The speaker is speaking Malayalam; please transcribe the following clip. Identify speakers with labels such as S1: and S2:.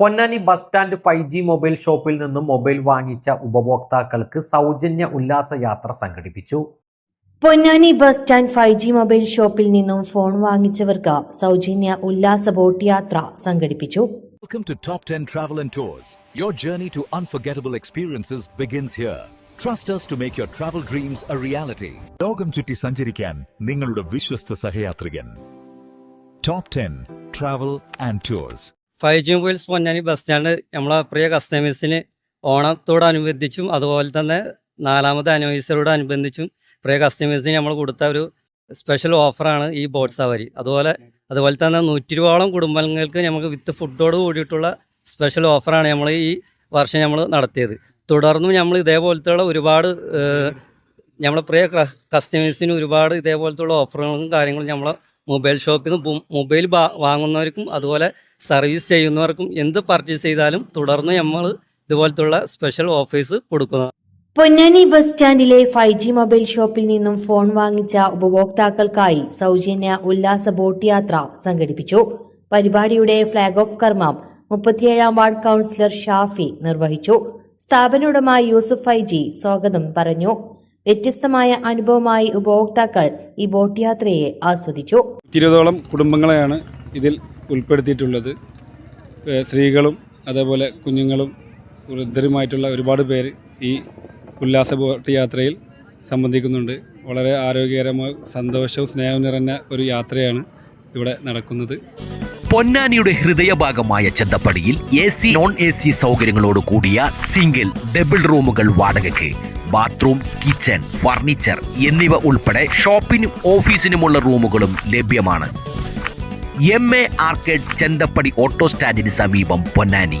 S1: Ponnani bus stand five G mobile ഷോപ്പിൽ നിന്നും മൊബൈൽ വാങ്ങിച്ച ഉപഭോക്താക്കൾക്ക് സൗജന്യ ഉല്ലാസ യാത്ര സംഘടിപ്പിച്ചു
S2: Ponnani bus stand five G mobile ഷോപ്പിൽ നിന്നും ഫോൺ വാങ്ങിച്ചവർക്ക് സൗജന്യ ഉല്ലാസ ബോട്ട് യാത്ര സംഘടിപ്പിച്ചു
S3: Welcome to Top 10 Travel and Tours. Your journey to unforgettable experiences begins here. Trust us to make your travel dreams a reality. ലോകം ചുറ്റി സഞ്ചരിക്കാൻ നിങ്ങളുടെ വിശ്വസ്ത സഹയാത്രികൻ top ten travel and tours
S4: five G mobiles Ponnani bus stand നമ്മളെ പ്രിയ കസ്റ്റമേഴ്സിന് ഓണത്തോടനുബന്ധിച്ചും അതുപോലെ തന്നെ നാലാമത്തെ അനുബന്ധിച്ചും പ്രിയ കസ്റ്റമേഴ്സിന് നമ്മൾ കൊടുത്ത ഒരു സ്പെഷ്യൽ ഓഫറാണ് ഈ ബോട്ട് സവാരി. അതുപോലെ അതുപോലെ തന്നെ നൂറ്റി രൂപോളം കുടുംബങ്ങൾക്ക് നമുക്ക് വിത്ത് ഫുഡോട് കൂടിയിട്ടുള്ള സ്പെഷ്യൽ ഓഫറാണ് നമ്മൾ ഈ വർഷം നമ്മൾ നടത്തിയത്. തുടർന്നും നമ്മൾ ഇതേപോലത്തെയുള്ള ഒരുപാട് നമ്മളെ പ്രിയ കസ്റ്റമേഴ്സിന് ഒരുപാട് ഇതേപോലത്തുള്ള ഓഫറുകളും കാര്യങ്ങളും നമ്മളെ മൊബൈൽ നിന്ന് മൊബൈൽ വാങ്ങുന്നവർക്കും അതുപോലെ സർവീസ് ചെയ്യുന്നവർക്കും എന്ത് പർച്ചേസ് ചെയ്താലും തുടർന്ന് നമ്മൾ ഇതുപോലത്തുള്ള സ്പെഷ്യൽ ഓഫീസ് കൊടുക്കുന്നത്
S2: പൊന്നാനി ബസ് സ്റ്റാൻഡിലെ ഫൈവ് ജി മൊബൈൽ ഷോപ്പിൽ നിന്നും ഫോൺ വാങ്ങിച്ച ഉപഭോക്താക്കൾക്കായി സൗജന്യ ഉല്ലാസ ബോട്ട് യാത്ര സംഘടിപ്പിച്ചു. പരിപാടിയുടെ ഫ്ളാഗ് ഓഫ് കർമ്മം മുപ്പത്തിയേഴാം വാർഡ് കൌൺസിലർ ഷാഫി നിർവഹിച്ചു. സ്ഥാപന ഉടമ യൂസുഫ് ഫൈജി സ്വാഗതം പറഞ്ഞു. വ്യത്യസ്തമായ അനുഭവമായി ഉപഭോക്താക്കൾ ഈ ബോട്ട് യാത്രയെ ആസ്വദിച്ചു.
S5: ഇരുപതോളം കുടുംബങ്ങളെയാണ് ഇതിൽ ഉൾപ്പെടുത്തിയിട്ടുള്ളത്. സ്ത്രീകളും അതേപോലെ കുഞ്ഞുങ്ങളും വൃദ്ധരുമായിട്ടുള്ള ഒരുപാട് പേര് ഈ ഉല്ലാസ ബോട്ട് യാത്രയിൽ സംബന്ധിക്കുന്നുണ്ട്. വളരെ ആരോഗ്യകരമായ സന്തോഷവും സ്നേഹവും നിറഞ്ഞ ഒരു യാത്രയാണ് ഇവിടെ നടക്കുന്നത്.
S6: പൊന്നാനിയുടെ ഹൃദയഭാഗമായ ചെന്തപ്പടിയിൽ A C non A C സൗകര്യങ്ങളോട് കൂടിയ സിംഗിൾ ഡബിൾ റൂമുകൾ വാടകയ്ക്ക് ബാത്റൂം കിച്ചൺ ഫർണിച്ചർ എന്നിവ ഉൾപ്പെടെ ഷോപ്പിനും ഓഫീസിനുമുള്ള റൂമുകളും ലഭ്യമാണ്. M A arcade Chenthappadi auto സ്റ്റാൻഡിന് സമീപം പൊന്നാനി.